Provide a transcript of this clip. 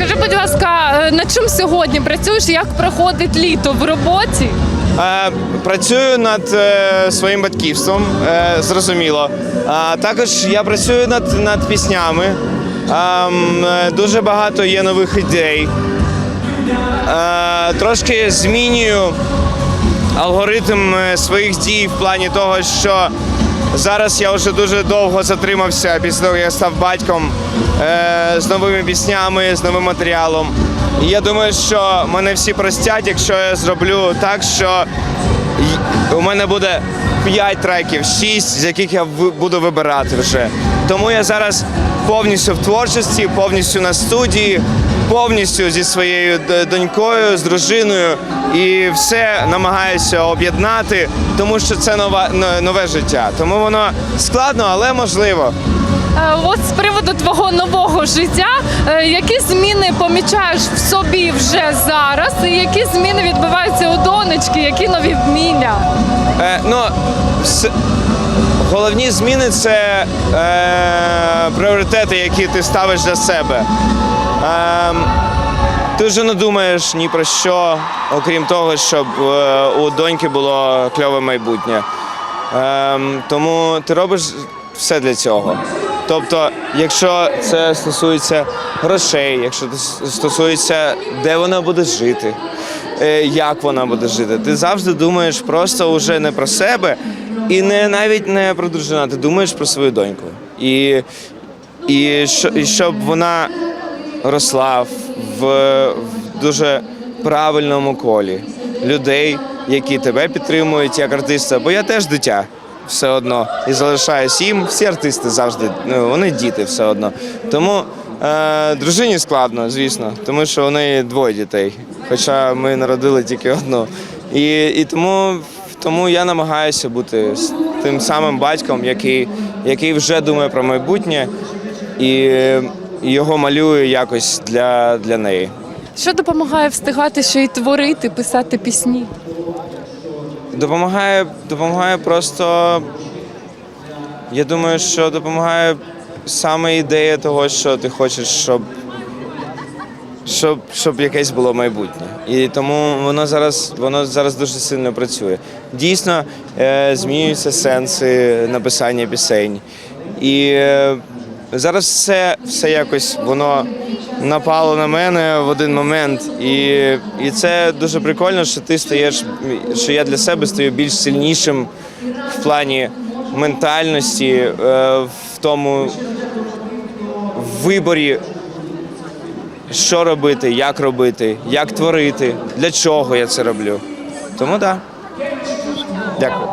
Скажи, будь ласка, е, над чим сьогодні працюєш? Як проходить літо в роботі? Е, Працюю над е, своїм батьківством, зрозуміло. Також я працюю над, над піснями. Дуже багато є нових ідей. Трошки змінюю алгоритм своїх дій в плані того, що зараз я вже дуже довго затримався після того, як я став батьком е, з новими піснями, з новим матеріалом. І я думаю, що мене всі простять, якщо я зроблю так, що у мене буде 5 треків, 6, з яких я буду вибирати вже. Тому я зараз повністю в творчості, повністю на студії, повністю зі своєю донькою, з дружиною і все намагаюся об'єднати, тому що це нова, нове життя. Тому воно складно, але можливо. Е, От з приводу твого нового життя, е, які зміни помічаєш в собі вже зараз, і які зміни відбуваються у донечки, які нові вміння? Е, ну, с- головні зміни це е, пріоритети, які ти ставиш для себе. Е, ти вже не думаєш ні про що, окрім того, щоб е, у доньки було кльове майбутнє. Е, тому ти робиш все для цього. Тобто, якщо це стосується грошей, якщо це стосується, де вона буде жити, е, як вона буде жити. Ти завжди думаєш просто вже не про себе і не навіть не про дружину, ти думаєш про свою доньку. І, і, і щоб вона росла в, в дуже правильному колі людей, які тебе підтримують як артиста. Бо я теж дитя все одно і залишаюсь їм. Всі артисти завжди ну, вони діти все одно. Тому е, дружині складно, звісно, тому що у неї двоє дітей. Хоча ми народили тільки одну. І, і тому, тому я намагаюся бути з тим самим батьком, який, який вже думає про майбутнє і його малюю якось для, для неї. Що допомагає встигати ще й творити, писати пісні? Допомагає, допомагає просто. Я думаю, що допомагає саме ідея того, що ти хочеш, щоб, щоб, щоб якесь було майбутнє. І тому воно зараз, воно зараз дуже сильно працює. Дійсно, е, змінюються сенси написання пісень. І е, зараз все, все якось воно напало на мене в один момент. І, і це дуже прикольно, що ти стаєш, що я для себе стаю більш сильнішим в плані ментальності, е, в тому виборі, що робити, як робити, як творити, для чого я це роблю. Тому так. Да. Дякую.